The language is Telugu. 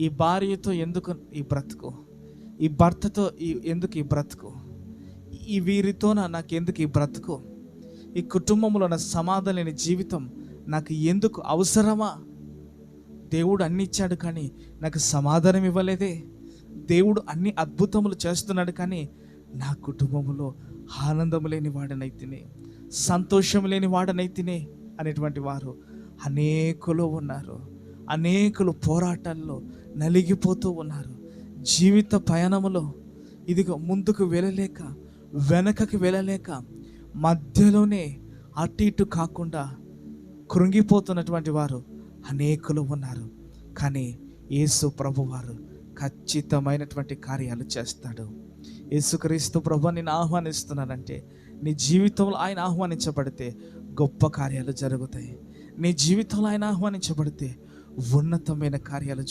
ఈ భార్యతో ఎందుకు ఈ బ్రతుకు? ఈ భర్తతో ఈ ఎందుకు ఈ బ్రతుకు? ఈ వీరితోన నాకు ఎందుకు ఈ బ్రతుకు? ఈ కుటుంబంలో నా సమాధానం లేని జీవితం నాకు ఎందుకు అవసరమా? దేవుడు అన్ని ఇచ్చాడు కానీ నాకు సమాధానం ఇవ్వలేదే. దేవుడు అన్ని అద్భుతములు చేస్తున్నాడు కానీ నా కుటుంబంలో ఆనందం లేని వాడనైతేనే సంతోషం లేని వాడనైతేనే అనేటువంటి వారు అనేకులు ఉన్నారు. అనేకులు పోరాటాల్లో నలిగిపోతూ ఉన్నారు. జీవిత పయనములో ఇదిగో ముందుకు వెళ్ళలేక వెనకకి వెళ్ళలేక మధ్యలోనే అటు ఇటు కాకుండా కృంగిపోతున్నటువంటి వారు అనేకులు ఉన్నారు. కానీ యేసు ప్రభువారు ఖచ్చితమైనటువంటి కార్యాలు చేస్తాడు. యేసుక్రీస్తు ప్రభు నేను ఆహ్వానిస్తున్నానంటే నీ జీవితంలో ఆయన ఆహ్వానించబడితే గొప్ప కార్యాలు జరుగుతాయి. నీ జీవితంలో ఆయన ఆహ్వానించబడితే ఉన్నతమైన కార్యాలు